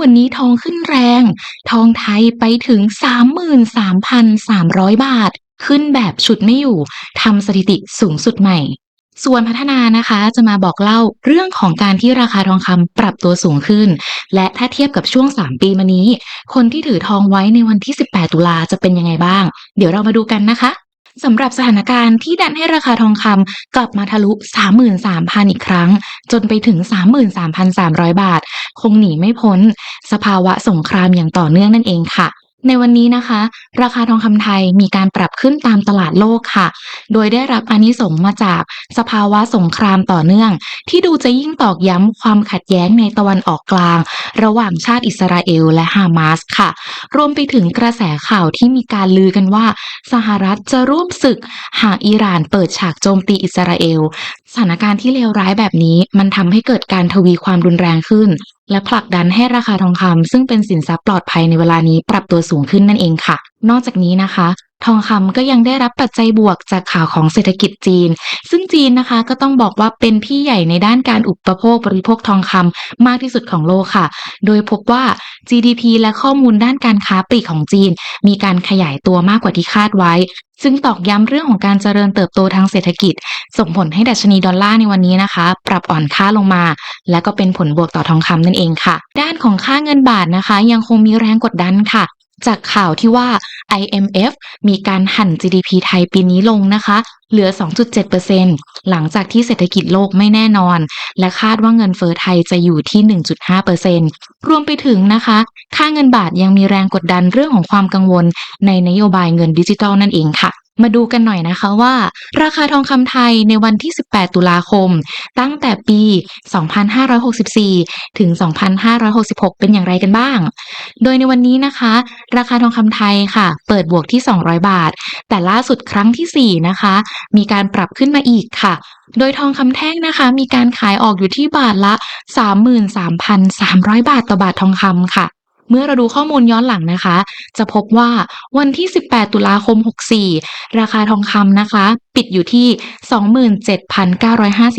วันนี้ทองขึ้นแรง ทองไทยไปถึง 33,300 บาท ขึ้นแบบฉุดไม่อยู่ทำสถิติสูงสุดใหม่ ส่วนพัฒนานะคะจะมาบอกเล่าเรื่องของการที่ราคาทองคำปรับตัวสูงขึ้น และถ้าเทียบกับช่วง 3 ปีมานี้ คนที่ถือทองไว้ในวันที่ 18 ตุลาจะเป็นยังไงบ้าง เดี๋ยวเรามาดูกันนะคะ สำหรับสถานการณ์ที่ดันให้ราคาทองคำกลับมาทะลุ 33,000 อีกครั้ง จนไปถึง 33,300 บาท คงหนีไม่พ้น สภาวะสงครามอย่างต่อเนื่องนั่นเองค่ะ ในวันนี้นะคะ ราคาทองคำไทยมีการปรับขึ้นตามตลาดโลกค่ะ โดยได้รับอานิสงส์มาจากสภาวะสงครามต่อเนื่อง ที่ดูจะยิ่งตอกย้ำความขัดแย้งในตะวันออกกลาง ระหว่างชาติอิสราเอลและฮามาสค่ะ รวมไปถึงกระแสข่าวที่มีการลือกันว่า สหรัฐจะร่วมศึกหากอิหร่านเปิดฉากโจมตีอิสราเอล สถานการณ์ที่เลวร้ายแบบนี้มันทำให้เกิดการทวีความรุนแรงขึ้น และผลักดันให้ราคาทองคำซึ่งเป็นสินทรัพย์ปลอดภัยในเวลานี้ปรับตัวสูงขึ้นนั่นเองค่ะ นอกจากนี้นะคะ ทองคำก็ยังได้รับปัจจัยบวกจากข่าวของเศรษฐกิจจีน ซึ่งจีนนะคะก็ต้องบอกว่าเป็นพี่ใหญ่ในด้านการอุปโภคบริโภคทองคำมากที่สุดของโลกค่ะ โดยพบว่า GDP และข้อมูลด้านการค้าปลีกของจีน มีการขยายตัวมากกว่าที่คาดไว้ซึ่งตอกย้ำเรื่องของการเจริญเติบโตทางเศรษฐกิจ ส่งผลให้ดัชนีดอลลาร์ในวันนี้นะคะ ปรับอ่อนค่าลงมา และก็เป็นผลบวกต่อทองคำนั่นเองค่ะ ด้านของค่าเงินบาทนะคะ ยังคงมีแรงกดดันค่ะ จากข่าวที่ว่า IMF มีการหั่น GDP ไทยปีนี้ลงนะคะ เหลือ 2.7%หลังจากที่เศรษฐกิจโลกไม่แน่นอน และคาดว่าเงินเฟอ้อไทยจะอยู่ที่ 1.5%รวมไปถึงนะคะ ค่าเงินบาทยังมีแรงกดดันเรื่องของความกังวลในนโยบายเงินดิจิทัลนั่นเองค่ะ มาดูกันหน่อยนะคะว่า ราคาทองคำไทยในวันที่ 18 ตุลาคม ตั้งแต่ปี 2564 ถึง 2566 เป็นอย่างไรกันบ้าง โดยในวันนี้นะคะ ราคาทองคำไทยค่ะ เปิดบวกที่ 200 บาท แต่ล่าสุดครั้งทีสี่4 นะคะ มีการปรับขึ้นมาอีกค่ะโดยทองคำแท่งนะคะ มีการขายออกอยู่ที่บาทละ 33,300 บาทต่อบาททองคำค่ะ เมื่อเราดูข้อมูลย้อนหลังนะคะ จะพบว่าวันที่ 18 ตุลาคม 64 ราคาทองคำนะคะ ปิดอยู่ที่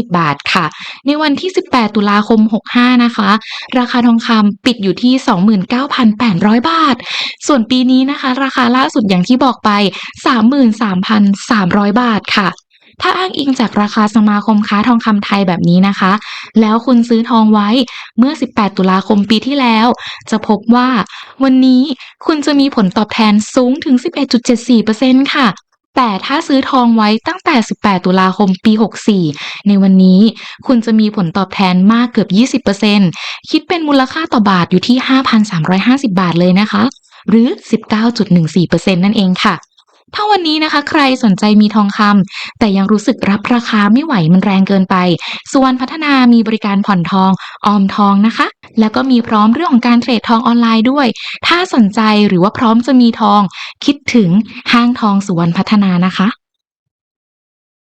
27,950 บาทค่ะ ในวันที่ 18 ตุลาคม 65 นะคะ ราคาทองคำปิดอยู่ที่ 29,800 บาท ส่วนปีนี้นะคะ ราคาล่าสุดอย่างที่บอกไป 33,300 บาทค่ะ ถ้าอ้างอิงจากราคาสมาคมค้าทองคำไทยแบบนี้นะคะ แล้วคุณซื้อทองไว้เมื่อ 18 ตุลาคมปีที่แล้ว จะพบว่า วันนี้คุณจะมีผลตอบแทนสูงถึง 11.74%ค่ะแต่ถ้าซื้อทองไว้ตั้งแต่ 18 ตุลาคม ปี 64 ในวันนี้คุณจะมีผลตอบแทนมากเกือบ 20%คิดเป็นมูลค่าต่อบาทอยู่ที่ 5,350 บาทเลยนะคะ หรือ 19.14%นั่นเองค่ะ ถ้าวันนี้นะคะ ใครสนใจมีทองคำแต่ยังรู้สึกรับราคาไม่ไหวมันแรงเกินไปส่วนพัฒนามีบริการผ่อนทองออมทองนะคะ แล้วก็มีพร้อมเรื่องของการเทรดทองออนไลน์ด้วย ถ้าสนใจหรือว่าพร้อมจะมีทอง คิดถึงห้างทองสุวรรณพัฒนานะคะ